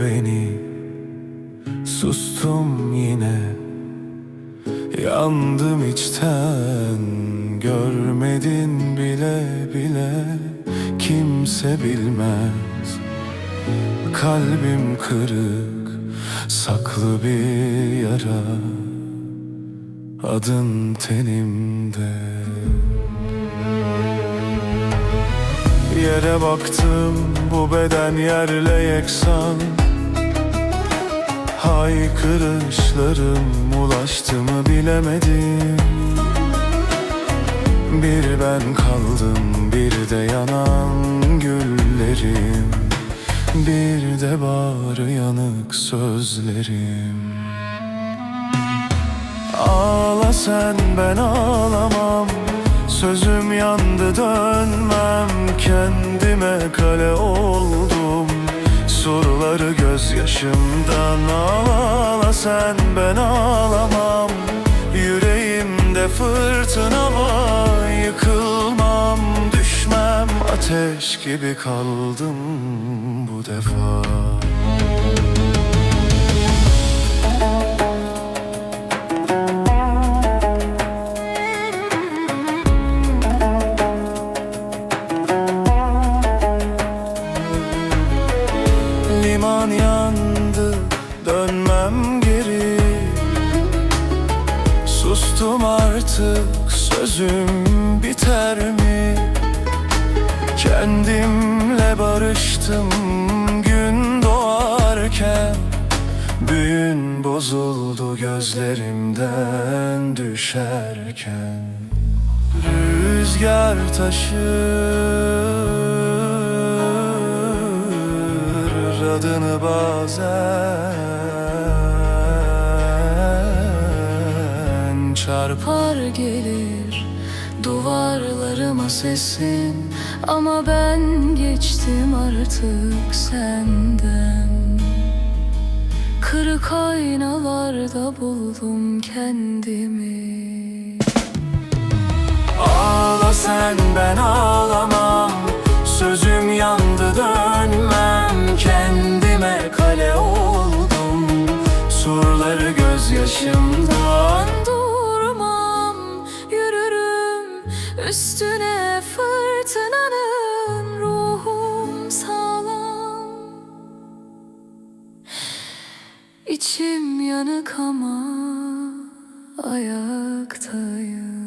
Beni Sustum yine. Yandım içten Görmedin bile bile. Kimse bilmez. Kalbim kırık Saklı bir yara. Adın tenimde. Yere baktım bu beden yerle yeksan. Haykırışlarım ulaştı mı bilemedim. Bir ben kaldım bir de yanan güllerim. Bir de bağrı yanık sözlerim. Ağla sen ben ağlamam Sözüm yandı dönmem. Kendime kale oldum. Soruları gözyaşımdan Ağla sen ben ağlamam. Yüreğimde fırtına var Yıkılmam. Düşmem Ateş gibi kaldım bu defa Liman yandı dönmem geri. Sustum artık sözüm biter mi? Kendimle barıştım gün doğarken. Büyün bozuldu gözlerimden düşerken. Rüzgar taşır adını bazen çarpar Par gelir duvarlarıma sesin. Ama ben geçtim artık senden. Kırık aynalarda buldum kendimi. Ağla sen ben ağlamam. Sözüm yandı Kendime kale oldum. Surları gözyaşımdan Durmam yürürüm. Üstüne fırtınanın ruhum sağlam. İçim yanık ama ayaktayım